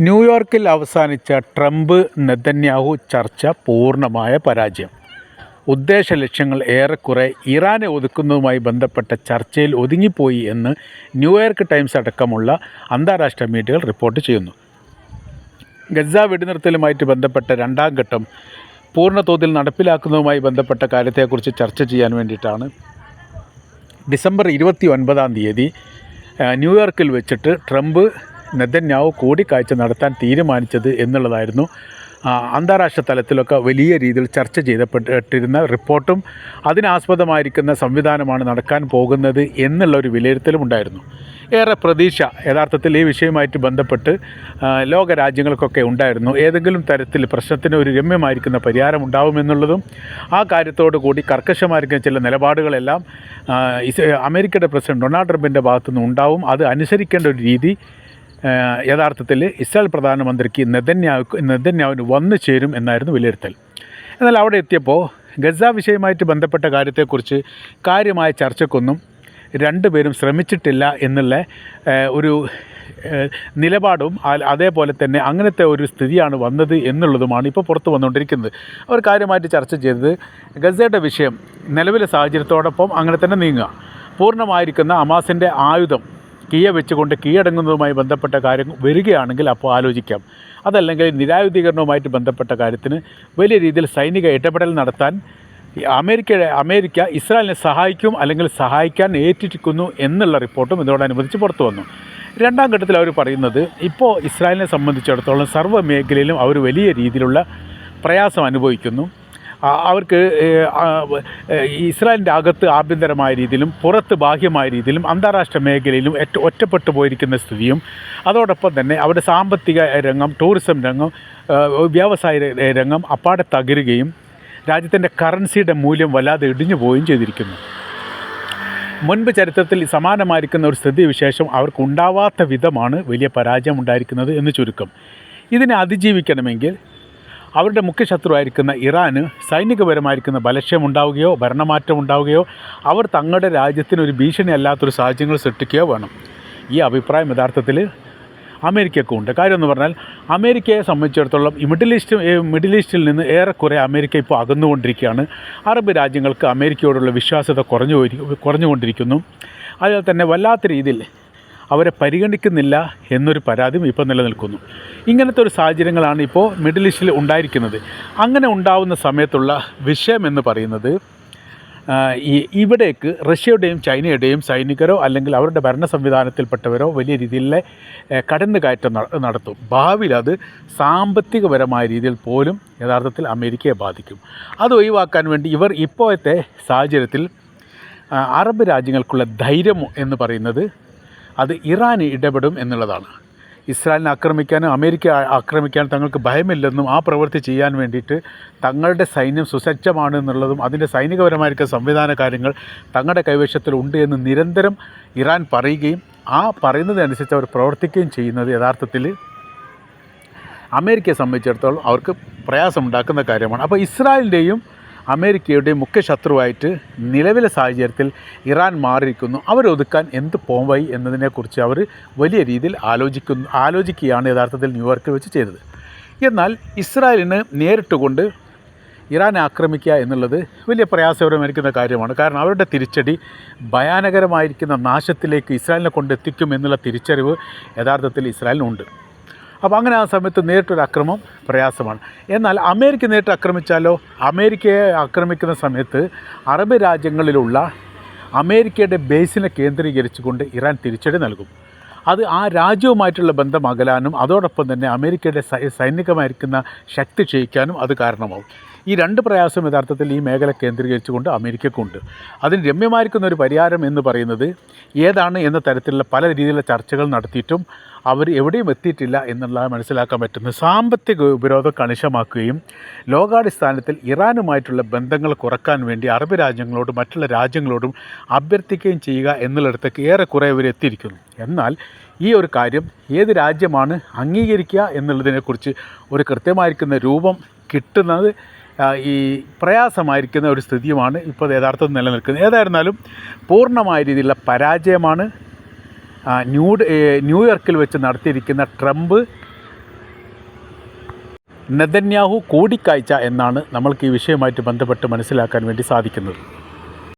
ന്യൂയോർക്കിൽ അവസാനിച്ച Trump Netanyahu ചർച്ച പൂർണമായ പരാജയം. ഉദ്ദേശ ലക്ഷ്യങ്ങൾ ഏറെക്കുറെ ഇറാനെ ഒതുക്കുന്നതുമായി ബന്ധപ്പെട്ട ചർച്ചയിൽ ഒതുങ്ങിപ്പോയി എന്ന് ന്യൂയോർക്ക് ടൈംസ് അടക്കമുള്ള അന്താരാഷ്ട്ര മീഡിയകൾ റിപ്പോർട്ട് ചെയ്യുന്നു. ഗസ വെടിനിർത്തലുമായിട്ട് ബന്ധപ്പെട്ട രണ്ടാം ഘട്ടം പൂർണ തോതിൽ നടപ്പിലാക്കുന്നതുമായി ബന്ധപ്പെട്ട കാര്യത്തെക്കുറിച്ച് ചർച്ച ചെയ്യാൻ വേണ്ടിയിട്ടാണ്. ഡിസംബർ ഇരുപത്തി ഒൻപതാം തീയതി ന്യൂയോർക്കിൽ വെച്ചിട്ട് ട്രംപ് നെതന്യാഹു കൂടിക്കാഴ്ച നടത്താൻ തീരുമാനിച്ചത് എന്നുള്ളതായിരുന്നു. അന്താരാഷ്ട്ര തലത്തിലൊക്കെ വലിയ രീതിയിൽ ചർച്ച ചെയ്തപ്പെട്ടിരുന്ന റിപ്പോർട്ടും അതിനാസ്പദമായിരിക്കുന്ന സംവിധാനമാണ് നടക്കാൻ പോകുന്നത് എന്നുള്ള ഒരു വിലയിരുത്തലും ഉണ്ടായിരുന്നു. ഏറെ പ്രതീക്ഷ യഥാർത്ഥത്തിൽ ഈ വിഷയവുമായിട്ട് ബന്ധപ്പെട്ട് ലോക രാജ്യങ്ങൾക്കൊക്കെ ഉണ്ടായിരുന്നു. ഏതെങ്കിലും തരത്തിൽ പ്രശ്നത്തിന് ഒരു രമ്യമായിരിക്കുന്ന പരിഹാരം ഉണ്ടാവുമെന്നുള്ളതും ആ കാര്യത്തോടു കൂടി കർക്കശമായിരിക്കുന്ന ചില നിലപാടുകളെല്ലാം അമേരിക്കയുടെ പ്രസിഡന്റ് ഡൊണാൾഡ് ട്രംപിന്റെ ഭാഗത്തുനിന്ന് ഉണ്ടാവും. അത് അനുസരിക്കേണ്ട ഒരു രീതി യഥാർത്ഥത്തിൽ ഇസ്രായേൽ പ്രധാനമന്ത്രിക്ക് നെതന്യാവ് നെതന്യാവിന് വന്നു ചേരും എന്നായിരുന്നു വിലയിരുത്തൽ. എന്നാൽ അവിടെ എത്തിയപ്പോൾ ഗസ വിഷയമായിട്ട് ബന്ധപ്പെട്ട കാര്യത്തെക്കുറിച്ച് കാര്യമായ ചർച്ചയ്ക്കൊന്നും രണ്ടുപേരും ശ്രമിച്ചിട്ടില്ല എന്നുള്ള ഒരു നിലപാടും അതേപോലെ തന്നെ അങ്ങനത്തെ ഒരു സ്ഥിതിയാണ് വന്നത് എന്നുള്ളതുമാണ് ഇപ്പോൾ പുറത്തു വന്നുകൊണ്ടിരിക്കുന്നത്. അവർ കാര്യമായിട്ട് ചർച്ച ചെയ്തത് ഗസയുടെ വിഷയം നിലവിലെ സാഹചര്യത്തോടൊപ്പം അങ്ങനെ തന്നെ നീങ്ങുക. പൂർണമായിരിക്കുന്ന അമാസിന്റെ ആയുധം കീയ വെച്ചുകൊണ്ട് കീഴടങ്ങുന്നതുമായി ബന്ധപ്പെട്ട കാര്യം വരികയാണെങ്കിൽ അപ്പോൾ ആലോചിക്കാം. അതല്ലെങ്കിൽ നിരായുധീകരണവുമായിട്ട് ബന്ധപ്പെട്ട കാര്യത്തിന് വലിയ രീതിയിൽ സൈനിക ഇടപെടൽ നടത്താൻ അമേരിക്ക അമേരിക്ക ഇസ്രായേലിനെ സഹായിക്കും അല്ലെങ്കിൽ സഹായിക്കാൻ ഏറ്റിരിക്കുന്നു എന്നുള്ള റിപ്പോർട്ടും ഇതോടനുബന്ധിച്ച് പുറത്തു വന്നു. രണ്ടാം ഘട്ടത്തിൽ അവർ പറയുന്നത് ഇപ്പോൾ ഇസ്രായേലിനെ സംബന്ധിച്ചിടത്തോളം സർവ മേഖലയിലും അവർ വലിയ രീതിയിലുള്ള പ്രയാസം അനുഭവിക്കുന്നു. അവർക്ക് ഇസ്രായേലിന്റെ അകത്ത് ആഭ്യന്തരമായ രീതിയിലും പുറത്ത് ബാഹ്യമായ രീതിയിലും അന്താരാഷ്ട്ര മേഖലയിലും ഏറ്റവും ഒറ്റപ്പെട്ടു പോയിരിക്കുന്ന സ്ഥിതിയും അതോടൊപ്പം തന്നെ അവരുടെ സാമ്പത്തിക രംഗം ടൂറിസം രംഗം വ്യാവസായിക വ്യവസായ രംഗം അപ്പാടെ തകരുകയും രാജ്യത്തിന്റെ കറൻസിയുടെ മൂല്യം വല്ലാതെ ഇടിഞ്ഞു പോവുകയും ചെയ്തിരിക്കുന്നു. മുൻപ് ചരിത്രത്തിൽ സമാനമായിരിക്കുന്ന ഒരു സ്ഥിതിവിശേഷം അവർക്കുണ്ടാവാത്ത വിധമാണ് വലിയ പരാജയം ഉണ്ടായിരിക്കുന്നത് എന്ന് ചുരുക്കം. ഇതിനെ അതിജീവിക്കണമെങ്കിൽ അവരുടെ മുഖ്യ ശത്രുവായിരിക്കുന്ന ഇറാന് സൈനികപരമായിരിക്കുന്ന ബലക്ഷയം ഉണ്ടാവുകയോ ഭരണമാറ്റം ഉണ്ടാവുകയോ അവർ തങ്ങളുടെ രാജ്യത്തിന് ഒരു ഭീഷണി അല്ലാത്തൊരു സാഹചര്യങ്ങൾ സൃഷ്ടിക്കുകയോ വേണം. ഈ അഭിപ്രായം യഥാർത്ഥത്തിൽ അമേരിക്കയ്ക്കും ഉണ്ട്. കാര്യം എന്ന് പറഞ്ഞാൽ അമേരിക്കയെ സംബന്ധിച്ചിടത്തോളം മിഡിൽ ഈസ്റ്റ് മിഡിൽ ഈസ്റ്റിൽ നിന്ന് ഏറെക്കുറെ അമേരിക്ക ഇപ്പോൾ അകന്നുകൊണ്ടിരിക്കുകയാണ്. അറബ് രാജ്യങ്ങൾക്ക് അമേരിക്കയോടുള്ള വിശ്വാസ്യത കുറഞ്ഞു കുറഞ്ഞുകൊണ്ടിരിക്കുന്നു. അതുപോലെ തന്നെ വല്ലാത്ത രീതിയിൽ അവരെ പരിഗണിക്കുന്നില്ല എന്നൊരു പരാതിയും ഇപ്പോൾ നിലനിൽക്കുന്നു. ഇങ്ങനത്തെ ഒരു സാഹചര്യങ്ങളാണ് ഇപ്പോൾ മിഡിൽ ഈസ്റ്റിൽ ഉണ്ടായിരിക്കുന്നത്. അങ്ങനെ ഉണ്ടാവുന്ന സമയത്തുള്ള വിഷയം എന്ന് പറയുന്നത് ഈ ഇവിടേക്ക് റഷ്യയുടെയും ചൈനയുടെയും സൈനികരോ അല്ലെങ്കിൽ അവരുടെ ഭരണ സംവിധാനത്തിൽപ്പെട്ടവരോ വലിയ രീതിയിലെ കടന്നുകയറ്റം നട- നടത്തും. ഭാവിയിൽ അത് സാമ്പത്തികപരമായ രീതിയിൽ പോലും യഥാർത്ഥത്തിൽ അമേരിക്കയെ ബാധിക്കും. അത് ഒഴിവാക്കാൻ വേണ്ടി ഇവർ ഇപ്പോഴത്തെ സാഹചര്യത്തിൽ അറബ് രാജ്യങ്ങൾക്കുള്ള ധൈര്യം എന്ന് പറയുന്നത് അത് ഇറാൻ ഇടപെടും എന്നുള്ളതാണ്. ഇസ്രായേലിനെ ആക്രമിക്കാനും അമേരിക്ക ആക്രമിക്കാനും തങ്ങൾക്ക് ഭയമില്ലെന്നും ആ പ്രവൃത്തി ചെയ്യാൻ വേണ്ടിയിട്ട് തങ്ങളുടെ സൈന്യം സുസജ്ജമാണ് എന്നുള്ളതും അതിന്റെ സൈനികപരമായിരിക്കുന്ന സംവിധാന കാര്യങ്ങൾ തങ്ങളുടെ കൈവശത്തിലുണ്ട് എന്ന് നിരന്തരം ഇറാൻ പറയുകയും ആ പറയുന്നതനുസരിച്ച് അവർ പ്രവർത്തിക്കുകയും ചെയ്യുന്നത് യഥാർത്ഥത്തിൽ അമേരിക്കയെ സംബന്ധിച്ചിടത്തോളം അവർക്ക് പ്രയാസമുണ്ടാക്കുന്ന കാര്യമാണ്. അപ്പോൾ ഇസ്രായേലിന്റെയും അമേരിക്കയുടെയും മുഖ്യ ശത്രുവായിട്ട് നിലവിലെ സാഹചര്യത്തിൽ ഇറാൻ മാറിയിരിക്കുന്നു. അവരൊതുക്കാൻ എന്ത് പോംവൈ എന്നതിനെക്കുറിച്ച് അവർ വലിയ രീതിയിൽ ആലോചിക്കുന്നു ആലോചിക്കുകയാണ് യഥാർത്ഥത്തിൽ ന്യൂയോർക്കിൽ വെച്ച് ചെയ്തത്. എന്നാൽ ഇസ്രായേലിന് നേരിട്ടുകൊണ്ട് ഇറാൻ ആക്രമിക്കുക എന്നുള്ളത് വലിയ പ്രയാസകരമായിരിക്കുന്ന കാര്യമാണ്. കാരണം അവരുടെ തിരിച്ചടി ഭയാനകരമായിരിക്കുന്ന നാശത്തിലേക്ക് ഇസ്രായേലിനെ കൊണ്ടെത്തിക്കും എന്നുള്ള തിരിച്ചറിവ് യഥാർത്ഥത്തിൽ ഇസ്രായേലിനുണ്ട്. അപ്പോൾ അങ്ങനെ ആ സമയത്ത് നേരിട്ടൊരു അക്രമം പ്രയാസമാണ്. എന്നാൽ അമേരിക്ക നേരിട്ട് ആക്രമിച്ചാലോ? അമേരിക്കയെ ആക്രമിക്കുന്ന സമയത്ത് അറബ് രാജ്യങ്ങളിലുള്ള അമേരിക്കയുടെ ബേസിനെ കേന്ദ്രീകരിച്ചുകൊണ്ട് ഇറാൻ തിരിച്ചടി നൽകും. അത് ആ രാജ്യവുമായിട്ടുള്ള ബന്ധം അകലാനും അതോടൊപ്പം തന്നെ അമേരിക്കയുടെ സൈനികമായിരിക്കുന്ന ശക്തി ക്ഷയിക്കാനും അത് കാരണമാവും. ഈ രണ്ട് പ്രയാസം യഥാർത്ഥത്തിൽ ഈ മേഖല കേന്ദ്രീകരിച്ചുകൊണ്ട് അമേരിക്കക്കുണ്ട്. അതിന് രമ്യമായിരിക്കുന്ന ഒരു പരിഹാരം എന്ന് പറയുന്നത് ഏതാണ് എന്ന തരത്തിലുള്ള പല രീതിയിലുള്ള ചർച്ചകൾ നടത്തിയിട്ടും അവർ എവിടെയും എത്തിയിട്ടില്ല എന്നുള്ളത് മനസ്സിലാക്കാൻ പറ്റുന്നു സാമ്പത്തിക ഉപരോധം കണിശമാക്കുകയും ലോകാടിസ്ഥാനത്തിൽ ഇറാനുമായിട്ടുള്ള ബന്ധങ്ങൾ കുറയ്ക്കാൻ വേണ്ടി അറബ് രാജ്യങ്ങളോടും മറ്റുള്ള രാജ്യങ്ങളോടും അഭ്യർത്ഥിക്കുകയും ചെയ്യുക എന്നുള്ളിടത്തേക്ക് ഏറെക്കുറെ ഇവർ എത്തിയിരിക്കുന്നു. എന്നാൽ ഈ ഒരു കാര്യം ഏത് രാജ്യമാണ് അംഗീകരിക്കുക എന്നുള്ളതിനെക്കുറിച്ച് ഒരു കൃത്യമായിരിക്കുന്ന രൂപം കിട്ടുന്നത് ഈ പ്രയാസമായിരിക്കുന്ന ഒരു സ്ഥിതിയുമാണ് ഇപ്പോൾ യഥാർത്ഥത്തിൽ നിലനിൽക്കുന്നത്. ഏതായിരുന്നാലും പൂർണമായ രീതിയിലുള്ള പരാജയമാണ് ന്യൂ ന്യൂയോർക്കിൽ വെച്ച് നടത്തിയിരിക്കുന്ന ട്രംപ് നെതന്യാഹു കൂടിക്കാഴ്ച എന്നാണ് നമ്മൾക്ക് ഈ വിഷയവുമായിട്ട് ബന്ധപ്പെട്ട് മനസ്സിലാക്കാൻ വേണ്ടി സാധിക്കുന്നത്.